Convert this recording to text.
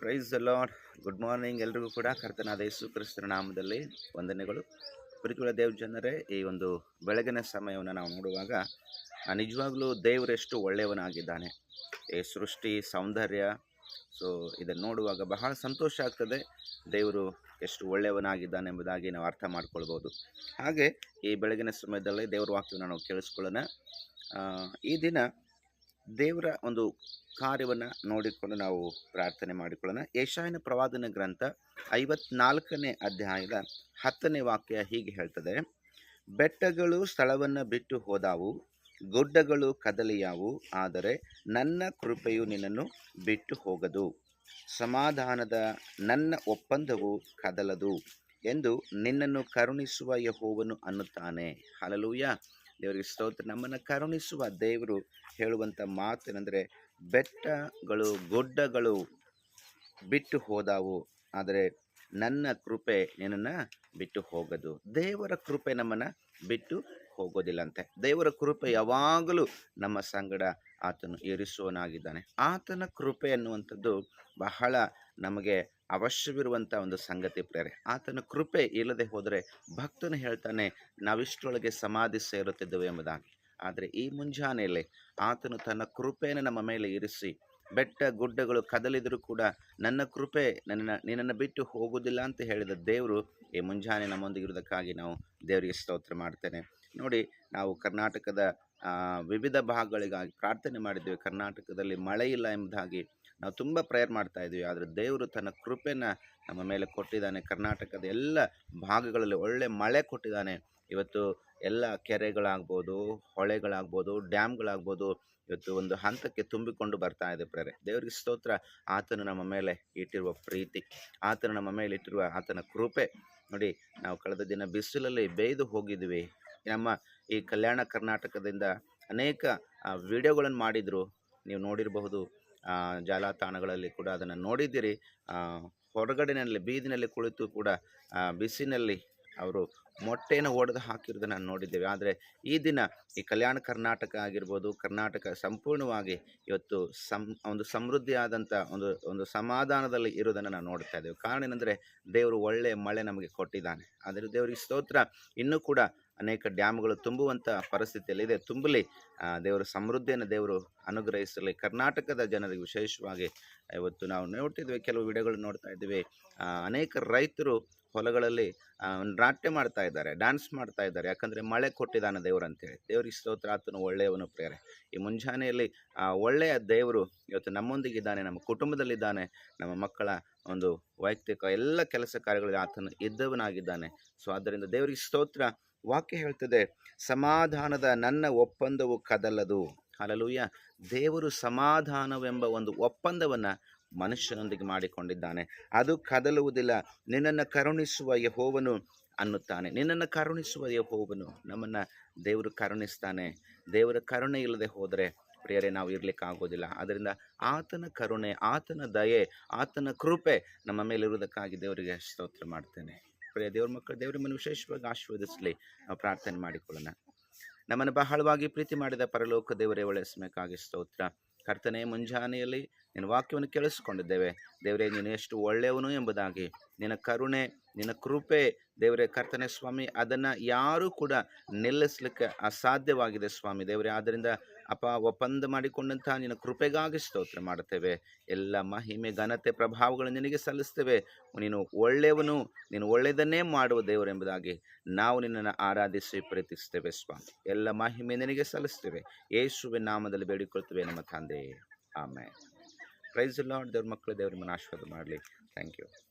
Price lord good morning ಎಲ್ರಿಗೂ ಕೂಡ. ಕರ್ತನಾದ ಯೇಸು ಕ್ರಿಸ್ತನ ನಾಮದಲ್ಲಿ ವಂದನೆಗಳು. ಪ್ರೀತಿಗಳ ದೇವ್ ಜನರೇ, ಈ ಒಂದು ಬೆಳಗಿನ ಸಮಯವನ್ನು ನಾವು ನೋಡುವಾಗ ನಿಜವಾಗ್ಲೂ ದೇವರೆಷ್ಟು ಒಳ್ಳೆಯವನಾಗಿದ್ದಾನೆ. ಈ ಸೃಷ್ಟಿ, ಸೌಂದರ್ಯ ಸೊ ಇದನ್ನು ನೋಡುವಾಗ ಬಹಳ ಸಂತೋಷ ಆಗ್ತದೆ. ದೇವರು ಎಷ್ಟು ಒಳ್ಳೆಯವನಾಗಿದ್ದಾನೆ ಎಂಬುದಾಗಿ ನಾವು ಅರ್ಥ ಮಾಡ್ಕೊಳ್ಬೋದು. ಹಾಗೆ ಈ ಬೆಳಗಿನ ಸಮಯದಲ್ಲಿ ದೇವರ ವಾಕ್ಯವನ್ನು ನಾವು ಕೇಳಿಸ್ಕೊಳ್ಳೋಣ. ಈ ದಿನ ದೇವರ ಒಂದು ಕಾರ್ಯವನ್ನು ನೋಡಿಕೊಂಡು ನಾವು ಪ್ರಾರ್ಥನೆ ಮಾಡಿಕೊಳ್ಳೋಣ. ಯಶಾಯನ ಪ್ರವಾದನ ಗ್ರಂಥ ಐವತ್ನಾಲ್ಕನೇ ಅಧ್ಯಾಯದ ಹತ್ತನೇ ವಾಕ್ಯ ಹೀಗೆ ಹೇಳ್ತದೆ. ಬೆಟ್ಟಗಳು ಸ್ಥಳವನ್ನು ಬಿಟ್ಟು ಹೋದಾವು, ಗುಡ್ಡಗಳು ಕದಲಿಯಾವು, ಆದರೆ ನನ್ನ ಕೃಪೆಯು ನಿನ್ನನ್ನು ಬಿಟ್ಟು ಹೋಗದು. ಸಮಾಧಾನದ ನನ್ನ ಒಪ್ಪಂದವು ಕದಲದು ಎಂದು ನಿನ್ನನ್ನು ಕರುಣಿಸುವ ಯಹೋವನು ಅನ್ನುತ್ತಾನೆ. ಹಲಲೂಯ ದೇವರಿಗೆ ಸ್ತೋತ್ರ. ನಮ್ಮನ್ನು ಕರುಣಿಸುವ ದೇವರು ಹೇಳುವಂಥ ಮಾತೇನೆಂದರೆ, ಬೆಟ್ಟಗಳು, ಗುಡ್ಡಗಳು ಬಿಟ್ಟು ಹೋದಾವು, ಆದರೆ ನನ್ನ ಕೃಪೆ ನಿನ್ನನ್ನು ಬಿಟ್ಟು ಹೋಗೋದು. ದೇವರ ಕೃಪೆ ನಮ್ಮನ್ನು ಬಿಟ್ಟು ಹೋಗೋದಿಲ್ಲಂತೆ. ದೇವರ ಕೃಪೆ ಯಾವಾಗಲೂ ನಮ್ಮ ಸಂಗಡ ಆತನು ಇರಿಸುವನಾಗಿದ್ದಾನೆ ಆತನ ಕೃಪೆ ಅನ್ನುವಂಥದ್ದು ಬಹಳ ನಮಗೆ ಅವಶ್ಯವಿರುವಂಥ ಒಂದು ಸಂಗತಿ ಪ್ರೇರೆ ಆತನ ಕೃಪೆ ಇಲ್ಲದೆ ಹೋದರೆ ಭಕ್ತನು ಹೇಳ್ತಾನೆ, ನಾವಿಷ್ಟರೊಳಗೆ ಸಮಾಧಿ ಸೇರುತ್ತಿದ್ದೇವೆ ಎಂಬುದಾಗಿ. ಆದರೆ ಈ ಮುಂಜಾನೆಯಲ್ಲಿ ಆತನು ತನ್ನ ಕೃಪೆಯನ್ನು ನಮ್ಮ ಮೇಲೆ ಇರಿಸಿ, ಬೆಟ್ಟ ಗುಡ್ಡಗಳು ಕದಲಿದರೂ ಕೂಡ ನನ್ನ ಕೃಪೆ ನನ್ನ, ನಿನ್ನನ್ನು ಬಿಟ್ಟು ಹೋಗುವುದಿಲ್ಲ ಅಂತ ಹೇಳಿದ ದೇವರು ಈ ಮುಂಜಾನೆ ನಮ್ಮೊಂದಿಗಿರುವುದಕ್ಕಾಗಿ ನಾವು ದೇವರಿಗೆ ಸ್ತೋತ್ರ ಮಾಡ್ತೇನೆ. ನೋಡಿ, ನಾವು ಕರ್ನಾಟಕದ ವಿವಿಧ ಭಾಗಗಳಿಗಾಗಿ ಪ್ರಾರ್ಥನೆ ಮಾಡಿದ್ದೇವೆ. ಕರ್ನಾಟಕದಲ್ಲಿ ಮಳೆ ಇಲ್ಲ ಎಂಬುದಾಗಿ ನಾವು ತುಂಬ ಪ್ರೇಯರ್ ಮಾಡ್ತಾ ಇದ್ದೀವಿ. ಆದರೆ ದೇವರು ತನ್ನ ಕೃಪೆನ ನಮ್ಮ ಮೇಲೆ ಕೊಟ್ಟಿದ್ದಾನೆ. ಕರ್ನಾಟಕದ ಎಲ್ಲ ಭಾಗಗಳಲ್ಲಿ ಒಳ್ಳೆ ಮಳೆ ಕೊಟ್ಟಿದ್ದಾನೆ. ಇವತ್ತು ಎಲ್ಲ ಕೆರೆಗಳಾಗ್ಬೋದು, ಹೊಳೆಗಳಾಗ್ಬೋದು, ಡ್ಯಾಮ್ಗಳಾಗ್ಬೋದು ಇವತ್ತು ಒಂದು ಹಂತಕ್ಕೆ ತುಂಬಿಕೊಂಡು ಬರ್ತಾ ಇದೆ ಪ್ರೇರೆ. ದೇವರಿಗೆ ಸ್ತೋತ್ರ. ಆತನು ನಮ್ಮ ಮೇಲೆ ಇಟ್ಟಿರುವ ಪ್ರೀತಿ. ಆತನು ನಮ್ಮ ಮೇಲೆ ಇಟ್ಟಿರುವ ಆತನ ಕೃಪೆ. ನೋಡಿ, ನಾವು ಕಳೆದ ದಿನ ಬಿಸಿಲಲ್ಲಿ ಬೇಯ್ದು ಹೋಗಿದ್ವಿ. ನಮ್ಮ ಈ ಕಲ್ಯಾಣ ಕರ್ನಾಟಕದಿಂದ ಅನೇಕ ವಿಡಿಯೋಗಳನ್ನು ಮಾಡಿದರು. ನೀವು ನೋಡಿರಬಹುದು. ಜಾಲತಾಣಗಳಲ್ಲಿ ಕೂಡ ಅದನ್ನು ನೋಡಿದ್ದೀರಿ. ಹೊರಗಡೆನಲ್ಲಿ, ಬೀದಿನಲ್ಲಿ ಕುಳಿತು ಕೂಡ ಬಿಸಿನಲ್ಲಿ ಅವರು ಮೊಟ್ಟೆಯನ್ನು ಒಡೆದು ಹಾಕಿರೋದನ್ನು ನೋಡಿದ್ದೇವೆ. ಆದರೆ ಈ ದಿನ ಈ ಕಲ್ಯಾಣ ಕರ್ನಾಟಕ ಆಗಿರ್ಬೋದು, ಕರ್ನಾಟಕ ಸಂಪೂರ್ಣವಾಗಿ ಇವತ್ತು ಸಂ, ಒಂದು ಸಮೃದ್ಧಿಯಾದಂಥ ಒಂದು ಒಂದು ಸಮಾಧಾನದಲ್ಲಿ ಇರೋದನ್ನು ನಾವು ನೋಡ್ತಾ ಇದ್ದೇವೆ. ಕಾರಣ ಏನಂದರೆ, ದೇವರು ಒಳ್ಳೆಯ ಮಳೆ ನಮಗೆ ಕೊಟ್ಟಿದ್ದಾನೆ. ಆದರೆ ದೇವರಿಗೆ ಸ್ತೋತ್ರ. ಇನ್ನೂ ಕೂಡ ಅನೇಕ ಡ್ಯಾಮ್ಗಳು ತುಂಬುವಂಥ ಪರಿಸ್ಥಿತಿಯಲ್ಲಿದೆ ತುಂಬಲಿ ದೇವರು ಸಮೃದ್ಧಿಯನ್ನು ದೇವರು ಅನುಗ್ರಹಿಸಲಿ. ಕರ್ನಾಟಕದ ಜನರಿಗೆ ವಿಶೇಷವಾಗಿ ಇವತ್ತು ನಾವು ನೋಡ್ತಿದ್ವಿ, ಕೆಲವು ವಿಡಿಯೋಗಳು ನೋಡ್ತಾ ಇದ್ದೀವಿ ಅನೇಕ ರೈತರು ಹೊಲಗಳಲ್ಲಿ ನಾಟ್ಯ ಮಾಡ್ತಾ ಇದ್ದಾರೆ ಡ್ಯಾನ್ಸ್ ಮಾಡ್ತಾ ಇದ್ದಾರೆ. ಯಾಕಂದರೆ ಮಳೆ ಕೊಟ್ಟಿದ್ದಾನೆ ದೇವರು ಅಂತೇಳಿ. ದೇವರಿಗೆ ಸ್ತೋತ್ರ, ಆತನು ಒಳ್ಳೆಯವನು ಪ್ರೇರೆ ಈ ಮುಂಜಾನೆಯಲ್ಲಿ, ಆ, ಒಳ್ಳೆಯ ದೇವರು ಇವತ್ತು ನಮ್ಮೊಂದಿಗಿದ್ದಾನೆ, ನಮ್ಮ ಕುಟುಂಬದಲ್ಲಿದ್ದಾನೆ, ನಮ್ಮ ಮಕ್ಕಳ ಒಂದು ವೈಯಕ್ತಿಕ ಎಲ್ಲ ಕೆಲಸ ಕಾರ್ಯಗಳಲ್ಲಿ ಆತನು ಇದ್ದವನಾಗಿದ್ದಾನೆ. ಸೊ ಆದ್ದರಿಂದ ದೇವರಿಗೆ ಸ್ತೋತ್ರ ವಾಕ್ಯ ಹೇಳ್ತದೆ, ಸಮಾಧಾನದ ನನ್ನ ಒಪ್ಪಂದವು ಕದಲದು. ಅಲಲೂಯ ದೇವರು ಸಮಾಧಾನವೆಂಬ ಒಂದು ಒಪ್ಪಂದವನ್ನು ಮನುಷ್ಯನೊಂದಿಗೆ ಮಾಡಿಕೊಂಡಿದ್ದಾನೆ. ಅದು ಕದಲುವುದಿಲ್ಲ. ನಿನ್ನನ್ನು ಕರುಣಿಸುವ ಯಹೋವನು ಅನ್ನುತ್ತಾನೆ. ನಿನ್ನನ್ನು ಕರುಣಿಸುವ ಯಹೋವನು ನಮ್ಮನ್ನು ದೇವರು ಕರುಣಿಸ್ತಾನೆ. ದೇವರ ಕರುಣೆ ಇಲ್ಲದೆ ಹೋದರೆ ಪ್ರಿಯರೇ, ನಾವು ಇರಲಿಕ್ಕೆ ಆಗೋದಿಲ್ಲ. ಅದರಿಂದ ಆತನ ಕರುಣೆ, ಆತನ ದಯೆ, ಆತನ ಕೃಪೆ ನಮ್ಮ ಮೇಲಿರುವುದಕ್ಕಾಗಿ ದೇವರಿಗೆ ಸ್ತೋತ್ರ ಮಾಡ್ತೇನೆ. ಪ್ರಿಯ ದೇವ್ರ ಮಕ್ಕಳು, ದೇವರ ಮನೆ ವಿಶೇಷವಾಗಿ ಆಶೀರ್ವದಿಸಲಿ. ನಾವು ಪ್ರಾರ್ಥನೆ ಮಾಡಿಕೊಳ್ಳೋಣ. ನಮ್ಮನ್ನು ಬಹಳವಾಗಿ ಪ್ರೀತಿ ಮಾಡಿದ ಪರಲೋಕ ದೇವರೇ ಒಳ್ಳೆಸಬೇಕಾಗಿ ಸ್ತೋತ್ರ. ಕರ್ತನೆ, ಮುಂಜಾನೆಯಲ್ಲಿ ನಿನ್ನ ವಾಕ್ಯವನ್ನು ಕೇಳಿಸ್ಕೊಂಡಿದ್ದೇವೆ. ದೇವರೇ, ನೀನು ಎಷ್ಟು ಒಳ್ಳೆಯವನು ಎಂಬುದಾಗಿ. ನಿನ್ನ ಕರುಣೆ ನಿನ್ನ ಕೃಪೆ ದೇವರೇ, ಕರ್ತನೆ ಸ್ವಾಮಿ, ಅದನ್ನು ಯಾರೂ ಕೂಡ ನಿಲ್ಲಿಸ್ಲಿಕ್ಕೆ ಅಸಾಧ್ಯವಾಗಿದೆ ಸ್ವಾಮಿ ದೇವರೇ. ಆದ್ದರಿಂದ ಅಪ ಒಪ್ಪಂದ ಮಾಡಿಕೊಂಡಂತಹ ನಿನ್ನ ಕೃಪೆಗಾಗಿ ಸ್ತೋತ್ರ ಮಾಡುತ್ತೇವೆ. ಎಲ್ಲ ಮಹಿಮೆ, ಘನತೆ, ಪ್ರಭಾವಗಳು ನಿನಗೆ ಸಲ್ಲಿಸ್ತೇವೆ. ನೀನು ಒಳ್ಳೆಯವನು, ನೀನು ಒಳ್ಳೆಯದನ್ನೇ ಮಾಡುವ ದೇವರು ಎಂಬುದಾಗಿ ನಾವು ನಿನ್ನನ್ನು ಆರಾಧಿಸಿ ಪ್ರೀತಿಸ್ತೇವೆ ಸ್ವಾಮಿ. ಎಲ್ಲ ಮಹಿಮೆ ನಿನಗೆ ಸಲ್ಲಿಸ್ತೇವೆ. ಯೇಸುವೆ ನಾಮದಲ್ಲಿ ಬೇಡಿಕೊಳ್ತೇವೆ ನಮ್ಮ ತಂದೆ. ಆಮೇಲೆ ಪ್ರೈಸ್ ಲಾರ್ಡ್ ದೇವ್ರ ಮಕ್ಕಳು, ದೇವ್ರ ಆಶೀರ್ವಾದ ಮಾಡಲಿ. Thank you